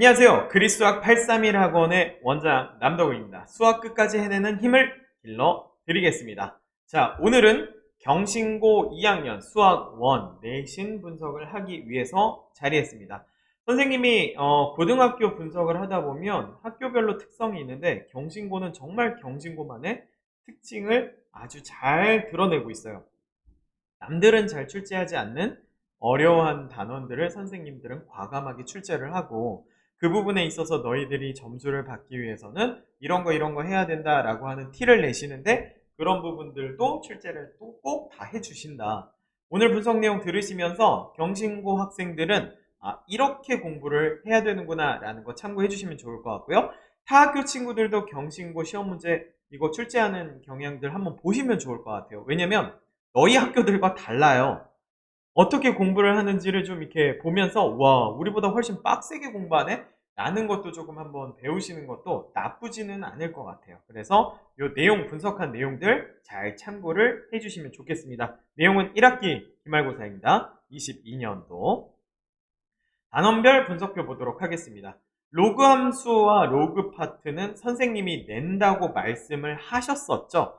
안녕하세요. 그리스수학 831 학원의 원장 남덕우입니다. 수학 끝까지 해내는 힘을 길러 드리겠습니다. 자, 오늘은 경신고 2학년 수학 1 내신 분석을 하기 위해서 자리했습니다. 선생님이 어, 고등학교 분석을 하다 보면 학교별로 특성이 있는데 경신고는 정말 경신고만의 특징을 아주 잘 드러내고 있어요. 남들은 잘 출제하지 않는 어려워한 단원들을 선생님들은 과감하게 출제를 하고 그 부분에 있어서 너희들이 점수를 받기 위해서는 이런 거 이런 거 해야 된다라고 하는 티를 내시는데 그런 부분들도 출제를 또 꼭 다 해주신다. 오늘 분석 내용 들으시면서 경신고 학생들은 아, 이렇게 공부를 해야 되는구나 라는 거 참고해 주시면 좋을 것 같고요. 타 학교 친구들도 경신고 시험 문제 이거 출제하는 경향들 한번 보시면 좋을 것 같아요. 왜냐면 너희 학교들과 달라요. 어떻게 공부를 하는지를 좀 이렇게 보면서 와 우리보다 훨씬 빡세게 공부하네? 라는 것도 조금 한번 배우시는 것도 나쁘지는 않을 것 같아요. 그래서 이 내용 분석한 내용들 잘 참고를 해주시면 좋겠습니다. 내용은 1학기 기말고사입니다. 22년도. 단원별 분석표 보도록 하겠습니다. 로그 함수와 로그 파트는 선생님이 낸다고 말씀을 하셨었죠?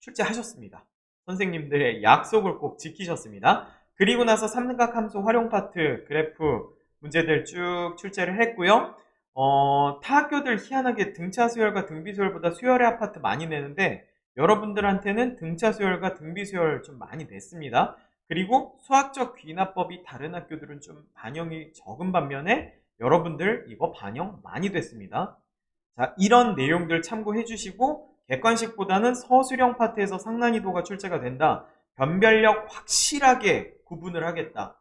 출제하셨습니다. 선생님들의 약속을 꼭 지키셨습니다 그리고 나서 삼각함수 활용 파트 그래프 문제들 쭉 출제를 했고요. 어, 타 학교들 희한하게 등차 수열과 등비 수열보다 수열의 아파트 많이 내는데 여러분들한테는 등차 수열과 등비 수열 좀 많이 냈습니다. 그리고 수학적 귀납법이 다른 학교들은 좀 반영이 적은 반면에 여러분들 이거 반영 많이 됐습니다. 자, 이런 내용들 참고해 주시고 객관식보다는 서술형 파트에서 상난이도가 출제가 된다. 변별력 확실하게 구분을 하겠다.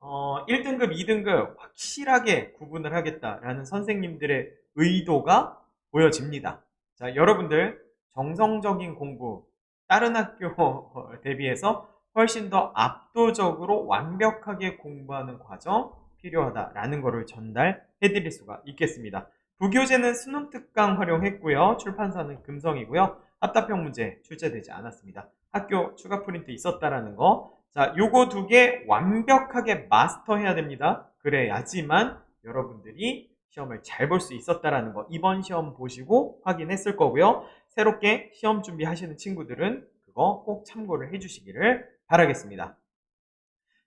어, 1등급, 2등급 확실하게 구분을 하겠다라는 선생님들의 의도가 보여집니다. 자, 여러분들 정성적인 공부, 다른 학교 대비해서 훨씬 더 압도적으로 완벽하게 공부하는 과정 필요하다라는 것을 전달해 드릴 수가 있겠습니다. 부교재는 수능 특강 활용했고요. 출판사는 금성이고요. 합답형 문제 출제되지 않았습니다. 학교 추가 프린트 있었다라는 거. 자, 요거 두 개 완벽하게 마스터해야 됩니다. 그래야지만 여러분들이 시험을 잘 볼 수 있었다라는 거 이번 시험 보시고 확인했을 거고요. 새롭게 시험 준비하시는 친구들은 그거 꼭 참고를 해주시기를 바라겠습니다.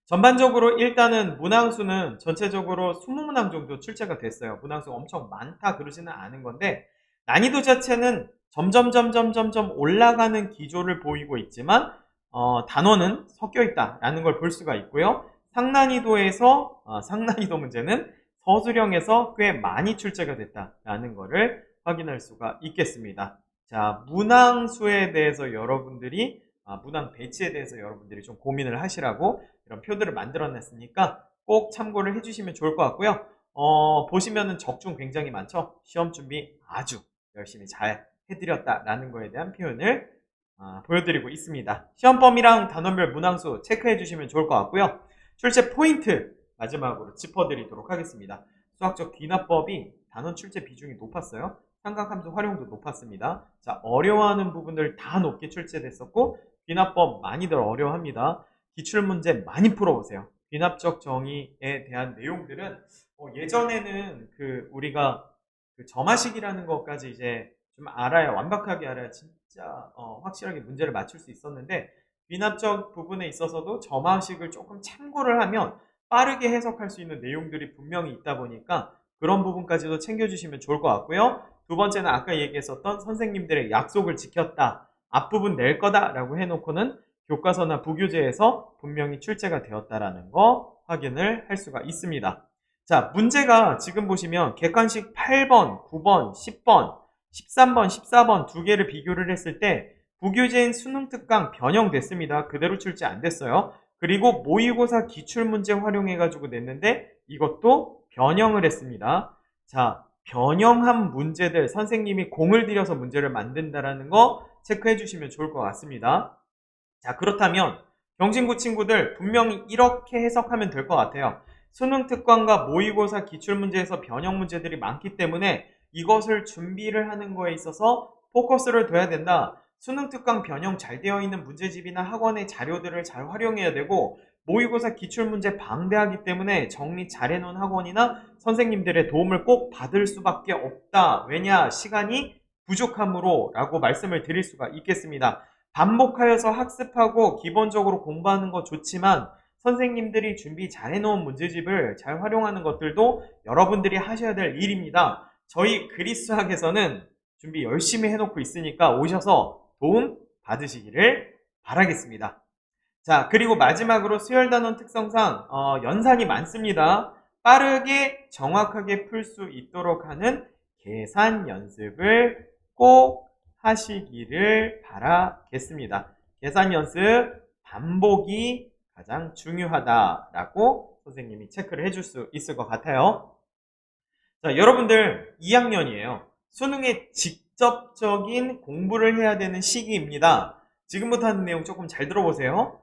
전반적으로 일단은 문항수는 전체적으로 20문항 정도 출제가 됐어요. 문항수가 엄청 많다 그러지는 않은 건데 난이도 자체는 점점 점점 점점 올라가는 기조를 보이고 있지만 어, 단원은 섞여 있다라는 걸 볼 수가 있고요. 상난이도에서 어, 상난이도 문제는 서술형에서 꽤 많이 출제가 됐다라는 것을 확인할 수가 있겠습니다. 자, 문항수에 대해서 여러분들이 아, 문항 배치에 대해서 여러분들이 좀 고민을 하시라고 이런 표들을 만들어 냈으니까 꼭 참고를 해주시면 좋을 것 같고요. 어, 보시면은 적중 굉장히 많죠? 시험 준비 아주 열심히 잘 해드렸다라는 거에 대한 표현을 아, 보여드리고 있습니다. 시험범위랑 단원별 문항수 체크해 주시면 좋을 것 같고요. 출제 포인트 마지막으로 짚어드리도록 하겠습니다. 수학적 귀납법이 단원 출제 비중이 높았어요. 삼각함수 활용도 높았습니다. 자, 어려워하는 부분들 다 높게 출제됐었고 귀납법 많이들 어려워합니다. 기출문제 많이 풀어보세요. 귀납적 정의에 대한 내용들은 어, 예전에는 그 우리가 그 점화식이라는 것까지 이제 좀 알아야 완벽하게 알아야 진짜 어, 확실하게 문제를 맞출 수 있었는데 귀납적 부분에 있어서도 점화식을 조금 참고를 하면 빠르게 해석할 수 있는 내용들이 분명히 있다 보니까 그런 부분까지도 챙겨주시면 좋을 것 같고요. 두 번째는 아까 얘기했었던 선생님들의 약속을 지켰다. 앞부분 낼 거다라고 해놓고는 교과서나 부교재에서 분명히 출제가 되었다라는 거 확인을 할 수가 있습니다. 자, 문제가 지금 보시면 객관식 8번, 9번, 10번, 13번, 14번 두 개를 비교를 했을 때 부교재인 수능 특강 변형됐습니다. 그대로 출제 안 됐어요. 그리고 모의고사 기출문제 활용해가지고 냈는데 이것도 변형을 했습니다. 자, 변형한 문제들 선생님이 공을 들여서 문제를 만든다라는 거 체크해 주시면 좋을 것 같습니다. 자, 그렇다면 경진구 친구들 분명히 이렇게 해석하면 될 것 같아요. 수능 특강과 모의고사 기출문제에서 변형 문제들이 많기 때문에 이것을 준비를 하는 거에 있어서 포커스를 둬야 된다. 수능 특강 변형 잘 되어 있는 문제집이나 학원의 자료들을 잘 활용해야 되고 모의고사 기출문제 방대하기 때문에 정리 잘 해놓은 학원이나 선생님들의 도움을 꼭 받을 수밖에 없다. 왜냐? 시간이 부족함으로 라고 말씀을 드릴 수가 있겠습니다. 반복하여서 학습하고 기본적으로 공부하는 거 좋지만 선생님들이 준비 잘 해놓은 문제집을 잘 활용하는 것들도 여러분들이 하셔야 될 일입니다. 저희 그리스학에서는 준비 열심히 해놓고 있으니까 오셔서 도움 받으시기를 바라겠습니다. 자, 그리고 마지막으로 수열 단원 특성상 어, 연산이 많습니다. 빠르게 정확하게 풀 수 있도록 하는 계산 연습을 꼭 하시기를 바라겠습니다. 계산 연습 반복이 가장 중요하다라고 선생님이 체크를 해줄 수 있을 것 같아요. 자, 여러분들 2학년이에요. 수능에 직접적인 공부를 해야 되는 시기입니다. 지금부터 하는 내용 조금 잘 들어보세요.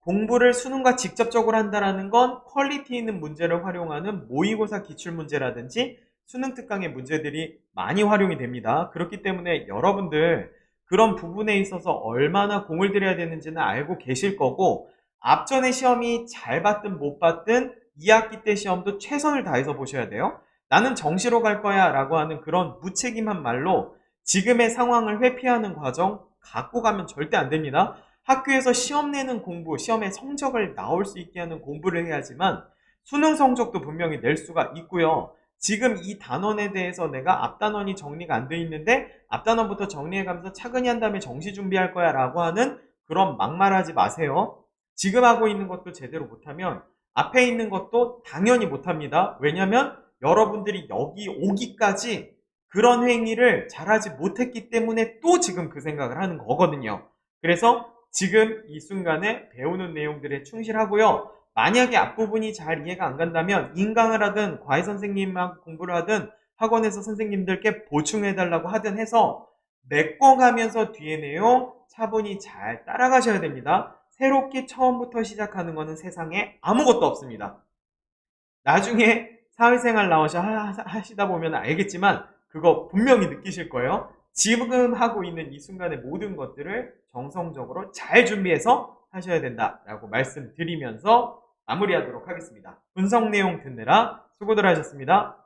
공부를 수능과 직접적으로 한다는 건 퀄리티 있는 문제를 활용하는 모의고사 기출문제라든지 수능 특강의 문제들이 많이 활용이 됩니다. 그렇기 때문에 여러분들 그런 부분에 있어서 얼마나 공을 들여야 되는지는 알고 계실 거고 앞전에 시험이 잘 봤든 못 봤든 2학기 때 시험도 최선을 다해서 보셔야 돼요. 나는 정시로 갈 거야 라고 하는 그런 무책임한 말로 지금의 상황을 회피하는 과정 갖고 가면 절대 안 됩니다. 학교에서 시험 내는 공부, 시험의 성적을 나올 수 있게 하는 공부를 해야지만 수능 성적도 분명히 낼 수가 있고요. 지금 이 단원에 대해서 내가 앞단원이 정리가 안 돼 있는데 앞단원부터 정리해가면서 차근히 한 다음에 정시 준비할 거야 라고 하는 그런 막말하지 마세요. 지금 하고 있는 것도 제대로 못하면 앞에 있는 것도 당연히 못합니다. 왜냐면 여러분들이 여기 오기까지 그런 행위를 잘하지 못했기 때문에 또 지금 그 생각을 하는 거거든요. 그래서 지금 이 순간에 배우는 내용들에 충실하고요. 만약에 앞부분이 잘 이해가 안 간다면 인강을 하든 과외 선생님하고 공부를 하든 학원에서 선생님들께 보충해달라고 하든 해서 메꿔가면서 뒤에 내용 차분히 잘 따라가셔야 됩니다. 새롭게 처음부터 시작하는 것은 세상에 아무것도 없습니다. 나중에 사회생활 나오셔 하- 하시다 보면 알겠지만 그거 분명히 느끼실 거예요. 지금 하고 있는 이 순간의 모든 것들을 정성적으로 잘 준비해서 하셔야 된다라고 말씀드리면서 마무리하도록 하겠습니다. 분석 내용 듣느라 수고들 하셨습니다.